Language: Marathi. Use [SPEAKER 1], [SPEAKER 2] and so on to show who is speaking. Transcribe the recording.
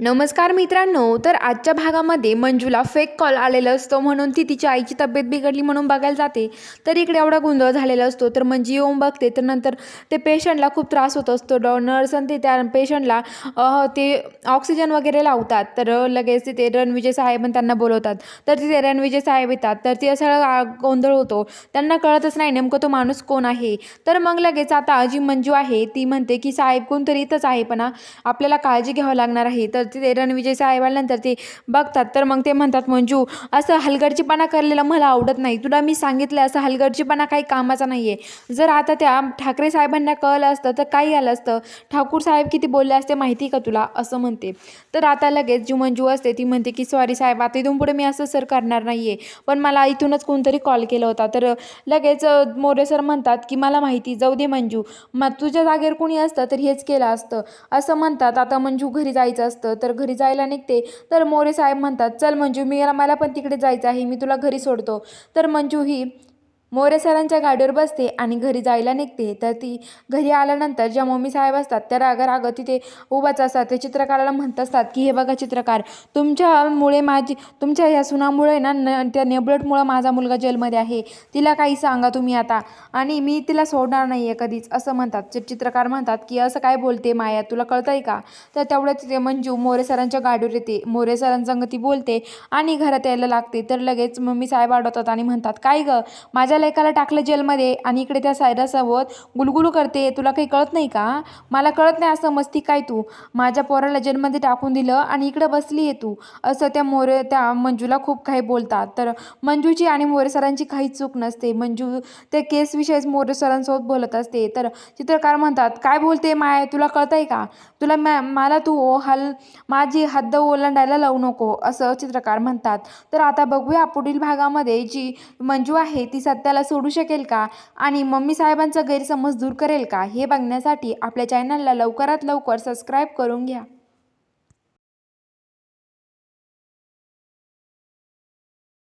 [SPEAKER 1] नमस्कार मित्रांनो तर आजच्या भागामध्ये मंजूला फेक कॉल आलेला असतो म्हणून ती तिच्या आईची तब्येत बिघडली म्हणून बघायला जाते. तर इकडे एवढा गोंधळ झालेला असतो तर मंजू येऊन बघते तर नंतर ते पेशंटला खूप त्रास होत असतो. डॉ नर्स आणि ते त्या पेशंटला ते ऑक्सिजन वगैरे लावतात तर लगेच तिथे रणविजय साहेब त्यांना बोलवतात. तर तिथे रणविजय साहेब येतात तर ते असा गोंधळ होतो. त्यांना कळतच नाही नेमकं तो माणूस कोण आहे. तर मग लगेच आता जी मंजू आहे ती म्हणते की साहेब कोणतरी इथंच आहे पण आपल्याला काळजी घ्यावं लागणार आहे. तर तिथे रणविजय साहेब ते बघतात. तर मग ते म्हणतात मंजू असं हलगर्जीपणा करलेलं मला आवडत नाही. तुला मी सांगितलं असं हलगर्जीपणा काही कामाचा नाही आहे जर आता त्या ठाकरे साहेबांना कळलं असतं तर काही आलं असतं. ठाकूर साहेब किती बोलले असते माहिती आहे का तुला? असं म्हणते. तर आता लगेच जी मंजू असते ती म्हणते की सॉरी साहेब आता इथून पुढे मी असं सर करणार नाही आहे पण मला इथूनच कोणतरी कॉल केला होता. तर लगेच मोरे सर म्हणतात की मला माहिती जाऊ दे मंजू. मग तुझ्या जागेवर कोणी असतं तर हेच केलं असतं. असं म्हणतात. आता मंजू घरी जायचं असतं. तर घरी जायला निघते. तर मोरे साहेब म्हणतात चल मंजू मी मला पण तिकडे जायचं आहे मी तुला घरी सोडतो. तर मंजू ही मोरे सरांच्या गाडीवर बसते आणि घरी जायला निघते. तर ती घरी आल्यानंतर ज्या मम्मी साहेब असतात त्या रागाराग तिथे उभाच असतात. ते चित्रकाराला म्हणत असतात की हे बघा चित्रकार तुमच्यामुळे माझी तुमच्या ह्या सुनामुळे ना न त्या नेबलटमुळं माझा मुलगा जेलमध्ये आहे. तिला काही सांगा तुम्ही आता. आणि मी तिला सोडणार नाही आहे कधीच असं म्हणतात. चित्रकार म्हणतात की असं काय बोलते माया तुला कळतं आहे का? तर तेवढ्याच तिथे मंजू मोरे सरांच्या गाडीवर येते. मोरे सरांसंग ती बोलते आणि घरात यायला लागते. तर लगेच मम्मी साहेब आडवतात आणि म्हणतात काय गं माझ्या लेकाला टाकलं जेलमध्ये आणि इकडे त्या सायरासोबत गुलगुलू करते तुला काही कळत नाही का? मला कळत नाही असं मस्ती काय तू? माझ्या पोराला जेलमध्ये टाकून दिलं आणि इकडे बसली आहे तू. असं त्या मोरे त्या मंजूला खूप काही बोलतात. तर मंजूची आणि मोरे सरांची काही चूक नसते. मंजू त्या केसविषयीच मोरे सरांसोबत बोलत असते. तर चित्रकार म्हणतात काय बोलते माय? तुला कळतंय का? तुला मॅ मला तू ओ हल माझी हद्द ओलांडायला लावू नको असं चित्रकार म्हणतात. तर आता बघूया पुढील भागामध्ये जी मंजू आहे ती सध्या त्याला सोडू शकेल का? आणि मम्मी साहेबांचा गैरसमज दूर करेल का? हे बघण्यासाठी आपल्या चॅनलला लवकरात लवकर सबस्क्राईब करून घ्या.